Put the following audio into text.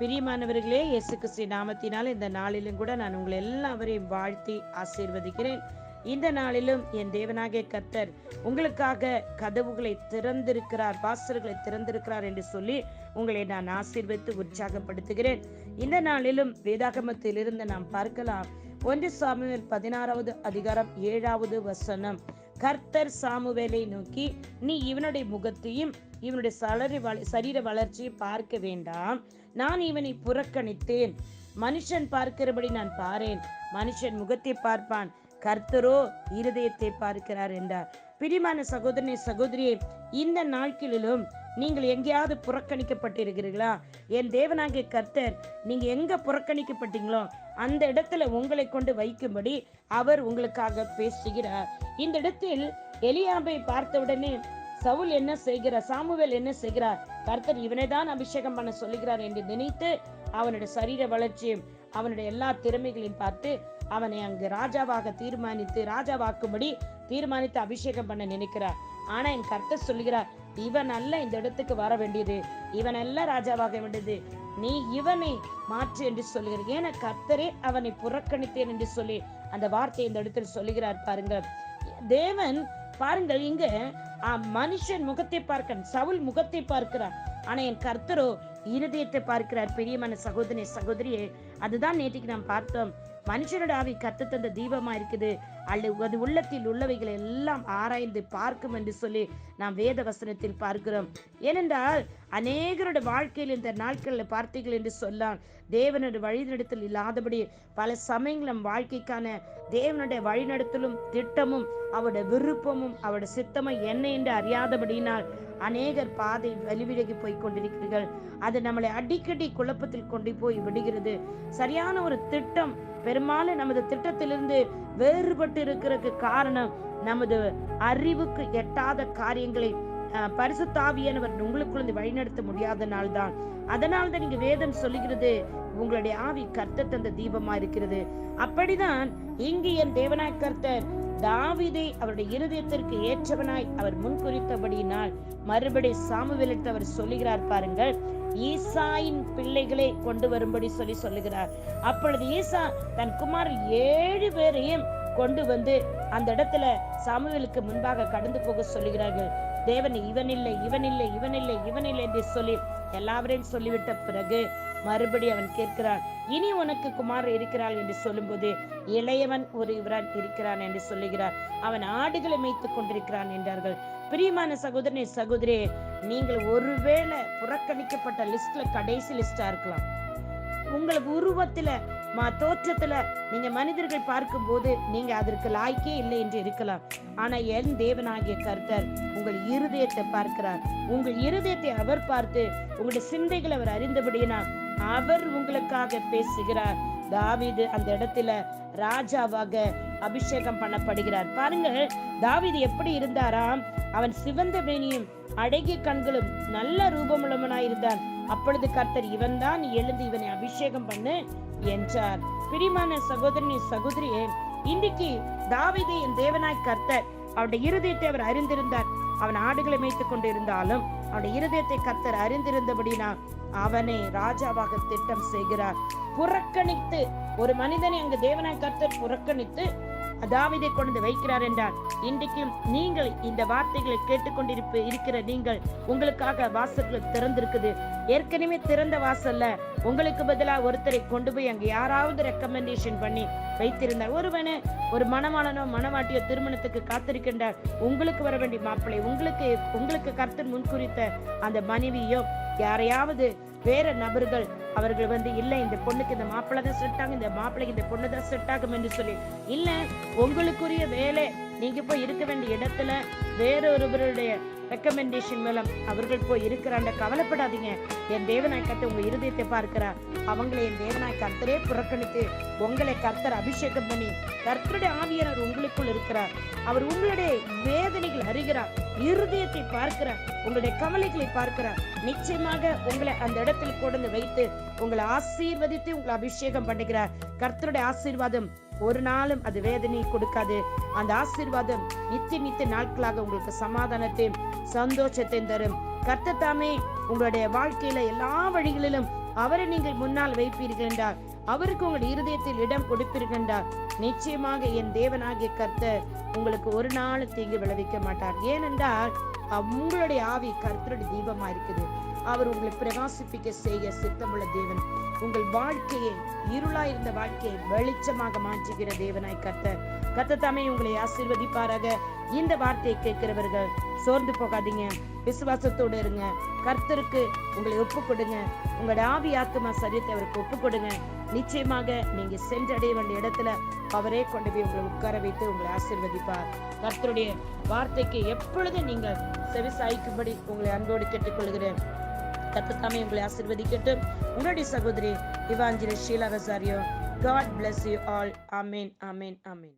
பிரியமானவர்களே இயேசு கிறிஸ்து நாமத்தினால் இந்த நாளிலும் கூட நான் உங்களை எல்லாவரையும் வாழ்த்தி ஆசீர்வதிக்கிறேன். இந்த நாளிலும் என் தேவனாகிய கர்த்தர் உங்களுக்காக கதவுகளை திறந்திருக்கிறார் வாசல்களை திறந்திருக்கிறார் என்று சொல்லி உங்களை நான் ஆசீர்வதித்து உற்சாகப்படுத்துகிறேன். இந்த நாளிலும் வேதாகமத்திலிருந்து நாம் பார்க்கலாம். ஒன்று சாமுவேல் பதினாறாவது அதிகாரம் ஏழாவது வசனம். கர்த்தர் சாமுவேலை நோக்கி நீ இவனுடைய முகத்தையும் இவனுடைய சலரி வள சரீர வளர்ச்சியை பார்க்க வேண்டாம். நான் இவனை புறக்கணித்தேன். மனுஷன் பார்க்கிறபடி நான் பாரேன். மனுஷன் முகத்தை பார்ப்பான். கர்த்தரோ இருதயத்தை பார்க்கிறார் என்றார். பிரிமான சகோதரனை சகோதரியே இந்த நாட்களிலும் நீங்கள் எங்கேயாவது புறக்கணிக்கப்பட்டிருக்கிறீர்களா? என் தேவனாகிய கர்த்தர் நீங்க எங்க புறக்கணிக்கப்பட்டீங்களோ அந்த இடத்துல உங்களை கொண்டு வைக்கும்படி அவர் உங்களுக்காக பேசுகிறார். இந்த இடத்தில் எலியாபை பார்த்தவுடனே சவுல் என்ன செய்கிறார்? சாமுவேல் என்ன செய்கிறார்? கர்த்தர் இவனை தான் அபிஷேகம் பண்ண சொல்லுகிறார் என்று நினைத்து அவனுடைய சரீர வளர்ச்சியும் அவனுடைய எல்லா திறமைகளையும் பார்த்து அவனை அங்கு ராஜாவாக தீர்மானித்து ராஜாவாக்கும்படி தீர்மானித்து அபிஷேகம் பண்ண நினைக்கிறார். ஆனா என் கர்த்தர் சொல்லுகிறார் இவன் அல்ல இந்த இடத்துக்கு வர வேண்டியது. இவன் அல்ல ராஜாவாக வேண்டியது. நீ இவனை மாற்று என்று சொல்லுகிறார். ஏன கர்த்தரே அவனை புறக்கணித்தேன் என்று சொல்லி அந்த வார்த்தையை இந்த இடத்தில் சொல்லுகிறார் பாருங்க தேவன் பாருங்கள் இங்க மனுஷன் முகத்தை பார்க்க சவுல் முகத்தை பார்க்கிறார் ஆனா என் கர்த்தரோ இருதயத்தை பார்க்கிறார். பெரியமான சகோதரி சகோதரியே அதுதான் நேற்றுக்கு நாம் பார்த்தோம். மனுஷனோட ஆவி கத்து தந்த தீபமா இருக்குது. அல்லது அது உள்ளத்தில் உள்ளவைகளை எல்லாம் ஆராய்ந்து பார்க்கும் என்று சொல்லி நாம் வேத வசனத்தில் பார்க்கிறோம். ஏனென்றால் அநேகருடைய வாழ்க்கையில் இந்த நாட்களில் பார்த்தீர்கள் என்று சொல்லாம் தேவனோட வழிநடத்தல் இல்லாதபடி பல சமயங்கள் நம் வாழ்க்கைக்கான தேவனுடைய வழிநடத்தலும் திட்டமும் அவருடைய விருப்பமும் அவருடைய சித்தமும் என்ன என்று அறியாதபடியினால் அநேகர் பாதை வலிவிலகி போய் கொண்டிருக்கிறீர்கள். அது நம்மளை அடிக்கடி குழப்பத்தில் கொண்டு போய் விடுகிறது. சரியான ஒரு திட்டம் பெரும்பாலும் நமது திட்டத்திலிருந்து வேறுபட்டு இருக்கிறதுக்கு காரணம் நமது அறிவுக்கு எட்டாத காரியங்களை அஹ், பரிசுத்தாவியானவர் உங்களுக்குள்ள வழிநடத்த முடியாதனால்தான். தான் அதனால தான் நீங்க வேதம் சொல்லுகிறது உங்களுடைய ஆவி கர்த்தர் தந்த தீபமா இருக்கிறது. அப்படிதான் இங்கு என் தேவனாய் கர்த்தர் தாவிதை அவருடைய இருதயத்திற்கு ஏற்றவனாய் அவர் முன்குறித்தபடியினால் மறுபடி சாமுவேலிட்டு அவர் சொல்லுகிறார் பாருங்கள் ஈசாயின் பிள்ளைகளை கொண்டு வரும்படி சொல்லி சொல்லுகிறார். அப்பொழுது ஈசா தன் குமார் ஏழு பேரையும் கொண்டு வந்து அந்த இடத்துல சாமுவேலுக்கு முன்பாக கடந்து போக சொல்லுகிறார்கள். தேவன் இவன் இல்லை இவன் இல்லை இவன் இல்லை இவன் இல்லை என்று சொல்லி எல்லாவரையும் சொல்லிவிட்ட பிறகு மறுபடி அவன் கேட்கிறான் இனி உனக்கு குமார் இருக்கிறாள் என்று சொல்லும்போது இளையவன் ஒரு இவரான் இருக்கிறான் என்று சொல்லுகிறார். அவன் ஆடுகளை மேய்த்து கொண்டிருக்கிறான் என்றார்கள். பிரியமான சகோதரனே சகோதரியே நீங்கள் ஒருவேளை புறக்கணிக்கப்பட்ட லிஸ்ட்ல கடைசி லிஸ்டா இருக்கலாம். உங்களுக்கு உருவத்துல தோற்றத்துல நீங்க மனிதர்கள் பார்க்கும்போது நீங்க அதற்கு லாய்க்கே இல்லை என்று இருக்கலாம். ஆனா என் தேவனாகிய கர்த்தர் உங்கள் இருதயத்தை பார்க்கிறார். உங்கள் இருதயத்தை அவர் பார்த்து உங்களுடைய சிந்தைகளை அவர் அறிந்தபடியினா அவர் உங்களுக்காக பேசுகிறார். தாவிது அந்த இடத்துல ராஜாவாக அபிஷேகம் பண்ணப்படுகிறார். பாருங்க தாவிது எப்படி இருந்தாராம்? அவன் சிவந்த வேணியும் அழகிய கண்களும் நல்ல ரூபமுள்ளவனாயிருந்தான். அப்பொழுது கர்த்தர் இவன்தான் எழுந்து இவனை அபிஷேகம் பண்ணு என்றார். பிரிமான சகோதரனி சகோதரியே இன்றைக்கு தாவீதை என் தேவனாய் கர்த்தர் அவருடைய இருதயத்தை அவர் அறிந்திருந்தார். அவன் ஆடுகளை மேய்த்துக் கொண்டிருந்தாலும் அவனுடைய இருதயத்தை கர்த்தர் அறிந்திருந்தபடினா அவனை ராஜாவாக திட்டம் செய்கிறார். புறக்கணித்து ஒரு மனிதனை அங்கு தேவனாய் கர்த்தர் புறக்கணித்து தாவீதை கொண்டு வைக்கிறார் என்றார். இன்றைக்கும் நீங்கள் இந்த வார்த்தைகளை கேட்டுக்கொண்டிருப்ப இருக்கிற நீங்கள் உங்களுக்காக வாசல்கள் திறந்திருக்குது. ஏற்கனவே திறந்த வாசல்ல உங்களுக்கு பதிலாக ஒருத்தரை கொண்டு போய் அங்க யாராவது ரெக்கமெண்டேஷன் பண்ணி வைத்திருந்தார். ஒருவனு ஒரு மணமாளனோ மணவாட்டியோ திருமணத்துக்கு காத்திருக்கின்றார். உங்களுக்கு வர வேண்டிய மாப்பிள்ளை உங்களுக்கு உங்களுக்கு கருத்து முன்குறித்த அந்த மனைவியோ யாரையாவது வேற நபர்கள் அவர்கள் வந்து இல்ல இந்த பொண்ணுக்கு இந்த மாப்பிள்ளை தான் செட் ஆகும் இந்த மாப்பிள்ளைக்கு இந்த பொண்ணு தான் செட் ஆகும் என்று சொல்லி இல்ல உங்களுக்குரிய வேலை நீங்க போய் இருக்க வேண்டிய இடத்துல வேற ஒருவருடைய ரெக்கமெண்டேஷன் மூலம் அவர்கள் போய் இருக்கிறாண்ட கவலைப்படாதீங்க. என் தேவனாய் கர்த்தர் உங்க இருதயத்தை பார்க்கிறார். அவங்களை என் தேவனாய் கர்த்தரே புறக்கணித்து உங்களை கர்த்தர் அபிஷேகம் பண்ணி கர்த்தருடைய ஆவியானவர் உங்களுக்குள் இருக்கிறார். அவர் உங்களுடைய வேதனைகள் அறிகிறார். இருதயத்தை பார்க்கிறார். உங்களுடைய கவலைகளை பார்க்கிறார். நிச்சயமாக உங்களை அந்த இடத்தில் கொண்டு வைத்து உங்களை ஆசீர்வதித்து உங்களை அபிஷேகம் பண்ணுகிறார். கர்த்தருடைய ஆசீர்வாதம் ஒரு நாளும் அது வேதனை கொடுக்காது. அந்த ஆசீர்வாதம் நித்திய நித்திய நாட்களாக உங்களுக்கு சமாதானத்தையும் சந்தோஷத்தையும் தரும். கர்த்தத்தாமே உங்களுடைய வாழ்க்கையில எல்லா வழிகளிலும் அவரை நீங்கள் முன்னால் வைப்பீர்கள் என்றால் அவருக்கு உங்கள் இருதயத்தில் இடம் கொடுப்பீர்கள் என்றார். நிச்சயமாக என் தேவனாகிய கர்த்தர் உங்களுக்கு ஒரு நாள் தீங்கு விளைவிக்க மாட்டார். ஏனென்றால் உங்களுடைய ஆவி கர்த்தருடைய தீபமா இருக்குது அவர் உங்களை பிரகாசிப்பிக்க செய்ய சித்தமுள்ள தேவன். உங்கள் வாழ்க்கையை இருளா இருந்த வாழ்க்கையை வெளிச்சமாக மாற்றுகிற தேவனாய் கர்த்தர். கத்த தாமே உங்களை ஆசீர்வதிப்பாராக. இந்த வார்த்தையை கேட்கிறவர்கள் சோர்ந்து போகாதீங்க. விசுவாசத்தோடு இருங்க. கர்த்தருக்கு உங்களை ஒப்பு கொடுங்க உங்களோட ஆவி ஆத்மா சரியத்தை அவருக்கு ஒப்பு கொடுங்க நிச்சயமாக நீங்க சென்றடைய வேண்டிய இடத்துல அவரே கொண்டு போய் உங்களை உட்கார வைத்து உங்களை ஆசீர்வதிப்பார். கர்த்தருடைய வார்த்தைக்கு எப்பொழுதும் நீங்கள் செவிசாய்க்கும்படி உங்களை அன்போடு கேட்டுக்கொள்கிறேன். கத்தத்தாமே உங்களை ஆசீர்வதிக்கட்டும். உங்களுடைய சகோதரி Evangeli Sheela Rosario. God bless you all amen. Amen. Amen.